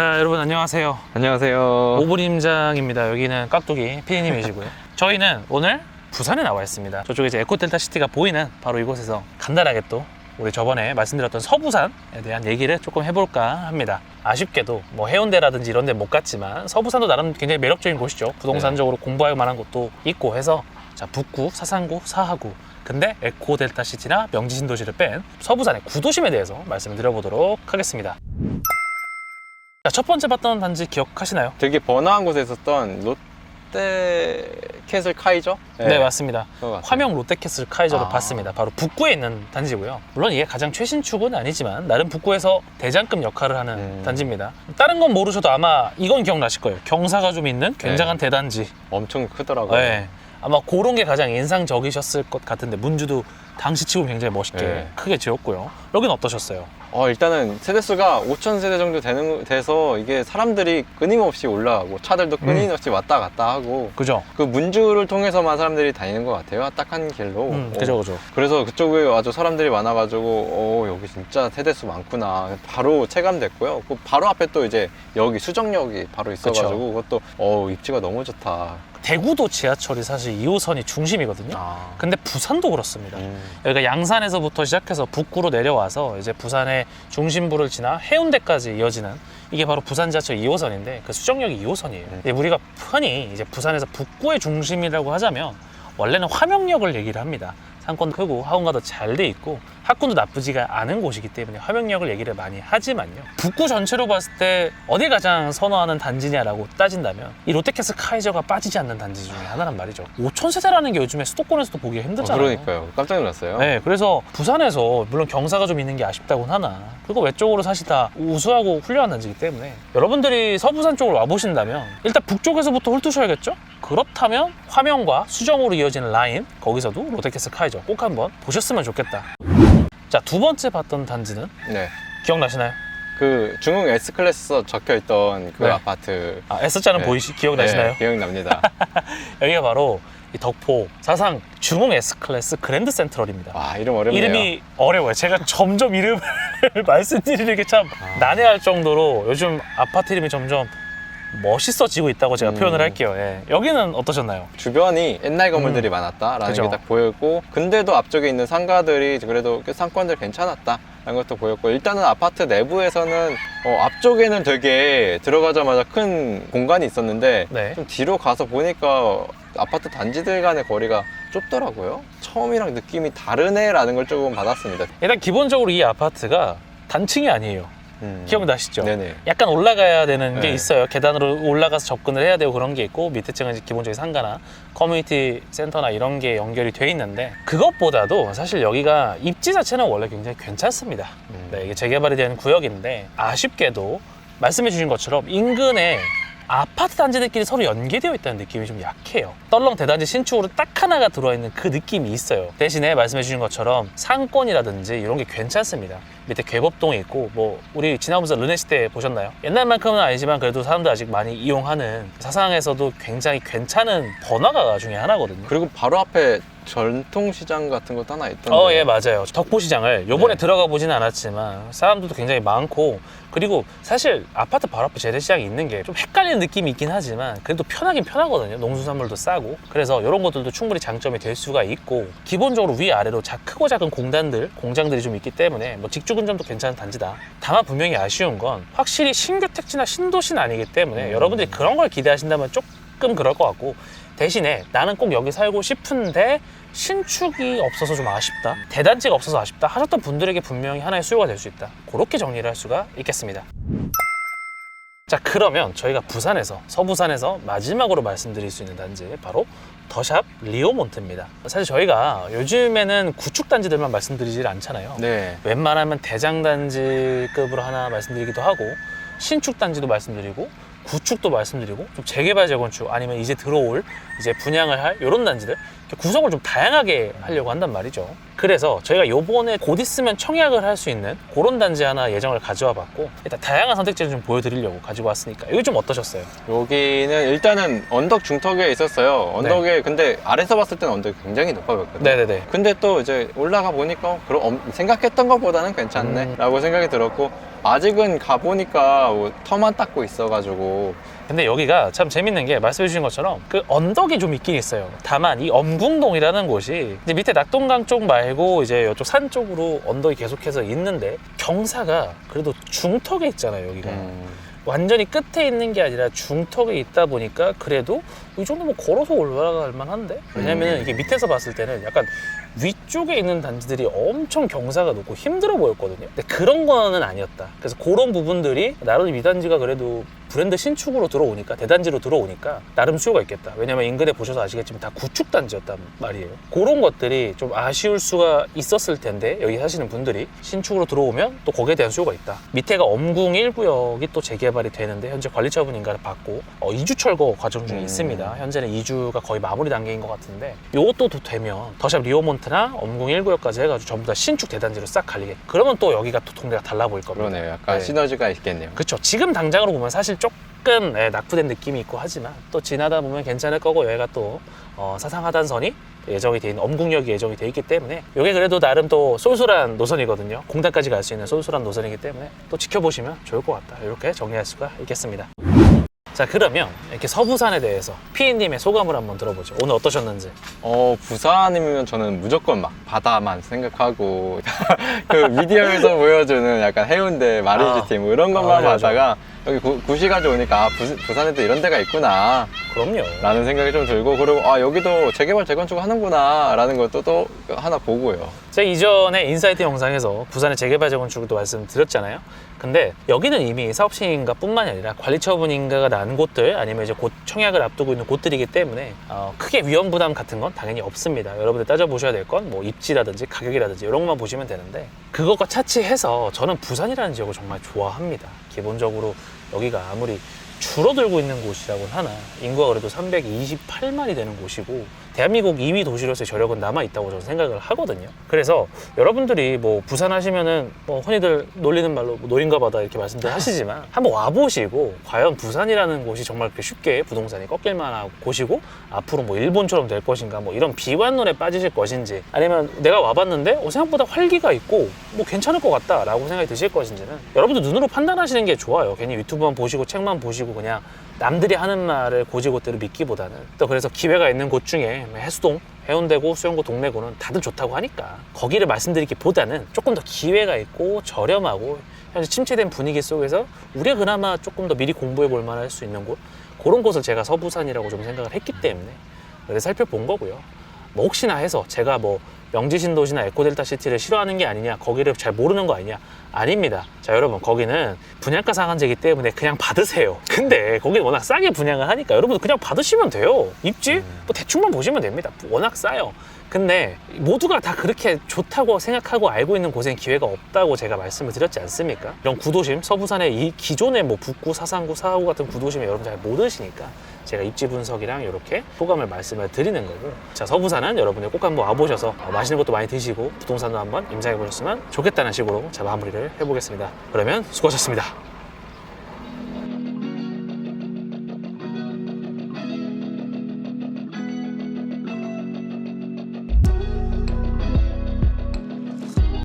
자 여러분 안녕하세요. 안녕하세요. 오브림장입니다. 여기는 깍두기 피디님이시고요. 저희는 오늘 부산에 나와 있습니다. 저쪽에 이제 에코델타 시티가 보이는 바로 이곳에서 간단하게 또 우리 저번에 말씀드렸던 서부산에 대한 얘기를 조금 해볼까 합니다. 아쉽게도 뭐 해운대라든지 이런 데 못 갔지만 서부산도 나름 굉장히 매력적인 곳이죠. 부동산적으로 공부할 만한 곳도 있고 해서 자 북구, 사상구, 사하구. 근데 에코델타 시티나 명지신도시를 뺀 서부산의 구도심에 대해서 말씀을 드려보도록 하겠습니다 자, 첫 번째 봤던 단지 기억하시나요? 되게 번화한 곳에 있었던 롯데 캐슬 카이저? 네, 맞습니다. 그거 같아요. 화명 롯데캐슬 카이저를 아. 봤습니다. 바로 북구에 있는 단지고요. 물론 이게 가장 최신 축은 아니지만 나름 북구에서 대장급 역할을 하는 음. 단지입니다. 다른 건 모르셔도 아마 이건 기억나실 거예요. 경사가 좀 있는 굉장한 네. 대단지. 엄청 크더라고요. 네. 아마 그런 게 가장 인상적이셨을 것 같은데 문주도 당시 치고 굉장히 멋있게 네. 크게 지었고요. 여기는 어떠셨어요? 어, 일단은 세대수가 5천 세대 정도 되는 돼서 이게 사람들이 끊임없이 올라가고 차들도 음. 끊임없이 왔다 갔다 하고 그죠? 그 문주를 통해서만 사람들이 다니는 것 같아요. 딱 한 길로. 음, 어, 그죠, 그죠. 그래서 그쪽에 아주 사람들이 많아가지고 어 여기 진짜 세대수 많구나 바로 체감됐고요. 그 바로 앞에 또 이제 여기 수정역이 바로 있어가지고 그것도 어 입지가 너무 좋다. 대구도 지하철이 사실 2호선이 중심이거든요. 아. 근데 부산도 그렇습니다. 음. 여기가 양산에서부터 시작해서 북구로 내려와서 이제 부산의 중심부를 지나 해운대까지 이어지는 이게 바로 부산 지하철 2호선인데 그 수정역이 2호선이에요. 음. 우리가 흔히 이제 부산에서 북구의 중심이라고 하자면 원래는 화명역을 얘기를 합니다. 상권도 크고 하원가도 잘 돼 있고 학군도 나쁘지가 않은 곳이기 때문에 화명역을 얘기를 많이 하지만요. 북구 전체로 봤을 때 어디 가장 선호하는 단지냐라고 따진다면 이 롯데캐슬 카이저가 빠지지 않는 단지 중에 하나란 말이죠. 5천 세대라는 게 요즘에 수도권에서도 보기가 어, 힘들잖아요. 그러니까요. 깜짝 놀랐어요. 네, 그래서 부산에서 물론 경사가 좀 있는 게 아쉽다곤 하나 그리고 외쪽으로 사실 다 우수하고 훌륭한 단지이기 때문에 여러분들이 서부산 쪽으로 와보신다면 일단 북쪽에서부터 훑으셔야겠죠? 그렇다면 화명과 수정으로 이어지는 라인 거기서도 롯데캐슬 카이저 꼭 한번 보셨으면 좋겠다. 자, 두 번째 봤던 단지는 네. 기억나시나요? 그 중흥 S 클래스 적혀 있던 그 네. 아파트. 아, S자는 네. 보이시 기억나시나요? 네, 기억납니다. 여기가 바로 이 덕포 사상 중흥 S 클래스 그랜드 센트럴입니다. 와 이름 어렵네요. 이름이 어려워요. 제가 점점 이름을 말씀드리는 게참 아. 난해할 정도로 요즘 아파트 이름이 점점 멋있어지고 있다고 제가 음. 표현을 할게요. 예. 여기는 어떠셨나요? 주변이 옛날 건물들이 음. 많았다라는 그죠. 게 딱 보였고 근데도 앞쪽에 있는 상가들이 그래도 꽤 상권들 괜찮았다 라는 것도 보였고 일단은 아파트 내부에서는 어, 앞쪽에는 되게 들어가자마자 큰 공간이 있었는데 네. 좀 뒤로 가서 보니까 아파트 단지들 간의 거리가 좁더라고요 처음이랑 느낌이 다르네라는 걸 조금 받았습니다 일단 기본적으로 이 아파트가 단층이 아니에요. 음. 기억나시죠? 네네 약간 올라가야 되는 게 네. 있어요. 계단으로 올라가서 접근을 해야 되고 그런 게 있고 밑에 층은 이제 기본적인 상가나 커뮤니티 센터나 이런 게 연결이 돼 있는데 그것보다도 사실 여기가 입지 자체는 원래 굉장히 괜찮습니다. 음. 네, 이게 재개발이 된 구역인데 아쉽게도 말씀해 주신 것처럼 인근에 아파트 단지들끼리 서로 연계되어 있다는 느낌이 좀 약해요. 떨렁 대단지 신축으로 딱 하나가 들어와 있는 그 느낌이 있어요. 대신에 말씀해 주신 것처럼 상권이라든지 이런 게 괜찮습니다. 밑에 괴법동이 있고 뭐 우리 지나면서 르네시대 보셨나요? 옛날만큼은 아니지만 그래도 사람들 아직 많이 이용하는 사상에서도 굉장히 괜찮은 번화가 중에 하나거든요. 그리고 바로 앞에 전통시장 같은 것도 하나 있던데 어, 예, 맞아요. 덕포시장을 요번에 네. 들어가 보지는 않았지만 사람들도 굉장히 많고 그리고 사실 아파트 바로 앞에 재래시장이 있는 게 좀 헷갈리는 느낌이 있긴 하지만 그래도 편하긴 편하거든요. 농수산물도 싸고 그래서 이런 것들도 충분히 장점이 될 수가 있고 기본적으로 위아래로 자, 크고 작은 공단들, 공장들이 좀 있기 때문에 뭐 직주근점도 괜찮은 단지다. 다만 분명히 아쉬운 건 확실히 신규 택지나 신도시는 아니기 때문에 음. 여러분들이 그런 걸 기대하신다면 조금 그럴 것 같고 대신에 나는 꼭 여기 살고 싶은데 신축이 없어서 좀 아쉽다 대단지가 없어서 아쉽다 하셨던 분들에게 분명히 하나의 수요가 될 수 있다. 그렇게 정리를 할 수가 있겠습니다. 자 그러면 저희가 부산에서 서부산에서 마지막으로 말씀드릴 수 있는 단지 바로 더샵 리오몬트입니다. 사실 저희가 요즘에는 구축 단지들만 말씀드리질 않잖아요. 네. 웬만하면 대장 단지급으로 하나 말씀드리기도 하고 신축 단지도 말씀드리고 구축도 말씀드리고 좀 재개발 재건축 아니면 이제 들어올 이제 분양을 할 이런 단지들 구성을 좀 다양하게 하려고 한단 말이죠. 그래서 저희가 요번에 곧 있으면 청약을 할 수 있는 그런 단지 하나 예정을 가져와 봤고 일단 다양한 선택지를 좀 보여드리려고 가지고 왔으니까 여기 좀 어떠셨어요? 여기는 일단은 언덕 중턱에 있었어요. 언덕에 네. 근데 아래서 봤을 때는 언덕이 굉장히 높아 보였거든요. 네네네. 근데 또 이제 올라가 보니까 그런 엄- 생각했던 것보다는 괜찮네라고 생각이 들었고 아직은 가 보니까 뭐 터만 닦고 있어가지고 근데 여기가 참 재밌는 게 말씀해 주신 것처럼 그 언덕이 좀 있긴 있어요. 다만 이 엄궁동이라는 곳이 이제 밑에 낙동강 쪽 말고 이제 이쪽 산 쪽으로 언덕이 계속해서 있는데 경사가 그래도 중턱에 있잖아요, 여기가. 음, 완전히 끝에 있는 게 아니라 중턱에 있다 보니까 그래도 이 정도면 걸어서 올라갈 만한데? 왜냐면 음. 이게 밑에서 봤을 때는 약간 위쪽에 있는 단지들이 엄청 경사가 높고 힘들어 보였거든요. 근데 그런 거는 아니었다. 그래서 그런 부분들이 나름 이 단지가 그래도 브랜드 신축으로 들어오니까 대단지로 들어오니까 나름 수요가 있겠다. 왜냐면 인근에 보셔서 아시겠지만 다 구축 단지였단 말이에요. 그런 것들이 좀 아쉬울 수가 있었을 텐데 여기 사시는 분들이 신축으로 들어오면 또 거기에 대한 수요가 있다. 밑에가 엄궁 1구역이 또 재개발이 되는데 현재 관리 처분 인가를 받고 어, 2주 철거 과정 중에 음. 있습니다. 현재는 2주가 거의 마무리 단계인 것 같은데 이것도 또 되면 더샵 리오몬트나 엄궁 1구역까지 해가지고 전부 다 신축 대단지로 싹 갈리게. 그러면 또 여기가 또 동네가 달라 보일 겁니다. 그러네요. 약간 네. 시너지가 있겠네요. 그렇죠. 지금 당장으로 보면 사실 조금 예, 낙후된 느낌이 있고 하지만 또 지나다 보면 괜찮을 거고 여기가 또 어, 사상하단선이 예정이 돼 있는 엄궁역이 예정이 돼 있기 때문에 이게 그래도 나름 또 쏠쏠한 노선이거든요. 공단까지 갈 수 있는 쏠쏠한 노선이기 때문에 또 지켜보시면 좋을 것 같다. 이렇게 정리할 수가 있겠습니다. 자 그러면 이렇게 서부산에 대해서 피디님의 소감을 한번 들어보죠. 오늘 어떠셨는지. 어 부산이면 저는 무조건 막 바다만 생각하고 그 미디어에서 보여주는 약간 해운대 마린즈 아. 팀 이런 것만 아, 맞아, 하다가 여기 구, 구시가지 오니까 아, 부, 부산에도 이런 데가 있구나 그럼요. 라는 생각이 좀 들고 그리고 아 여기도 재개발 재건축 하는구나 라는 것도 또 하나 보고요 제가 이전에 인사이트 영상에서 부산의 재개발 재건축도 말씀드렸잖아요. 근데 여기는 이미 사업 시행인가 뿐만이 아니라 관리 처분 인가가 난 곳들 아니면 이제 곧 청약을 앞두고 있는 곳들이기 때문에 어, 크게 위험 부담 같은 건 당연히 없습니다. 여러분들 따져보셔야 될 건 뭐 입지라든지 가격이라든지 이런 것만 보시면 되는데 그것과 차치해서 저는 부산이라는 지역을 정말 좋아합니다. 기본적으로 여기가 아무리 줄어들고 있는 곳이라고 하나 인구가 그래도 328만이 되는 곳이고 대한민국 2위 도시로서의 저력은 남아 있다고 저는 생각을 하거든요. 그래서 여러분들이 뭐 부산 하시면은 뭐 흔히들 놀리는 말로 뭐 노인가 바다 이렇게 말씀들 하시지만 한번 와 보시고 과연 부산이라는 곳이 정말 그렇게 쉽게 부동산이 꺾일 만한 곳이고 앞으로 뭐 일본처럼 될 것인가 뭐 이런 비관론에 빠지실 것인지 아니면 내가 와봤는데 어, 생각보다 활기가 있고 뭐 괜찮을 것 같다라고 생각이 드실 것인지는 여러분들 눈으로 판단하시는 게 좋아요. 괜히 유튜브만 보시고 책만 보시고 그냥 남들이 하는 말을 고지고대로 믿기보다는 또 그래서 기회가 있는 곳 중에 해수동, 해운대고, 수영구, 동래구는 다들 좋다고 하니까 거기를 말씀드리기보다는 조금 더 기회가 있고 저렴하고 현재 침체된 분위기 속에서 우리가 그나마 조금 더 미리 공부해 볼 만할 수 있는 곳 그런 곳을 제가 서부산이라고 좀 생각을 했기 때문에 그래서 살펴본 거고요. 뭐 혹시나 해서 제가 뭐 명지신도시나 에코델타 시티를 싫어하는 게 아니냐 거기를 잘 모르는 거 아니냐? 아닙니다. 자 여러분 거기는 분양가 상한제이기 때문에 그냥 받으세요. 근데 거기는 워낙 싸게 분양을 하니까 여러분 그냥 받으시면 돼요. 입지? 뭐 대충만 보시면 됩니다. 워낙 싸요 근데 모두가 다 그렇게 좋다고 생각하고 알고 있는 곳엔 기회가 없다고 제가 말씀을 드렸지 않습니까? 이런 구도심, 서부산의 이 기존의 뭐 북구, 사상구, 사하구 같은 구도심에 여러분 잘 모르시니까 제가 입지 분석이랑 이렇게 소감을 말씀을 드리는 거고 자 서부산은 여러분들 꼭 한번 와보셔서 어, 맛있는 것도 많이 드시고 부동산도 한번 임장해 보셨으면 좋겠다는 식으로 자 마무리를 해보겠습니다. 그러면 수고하셨습니다.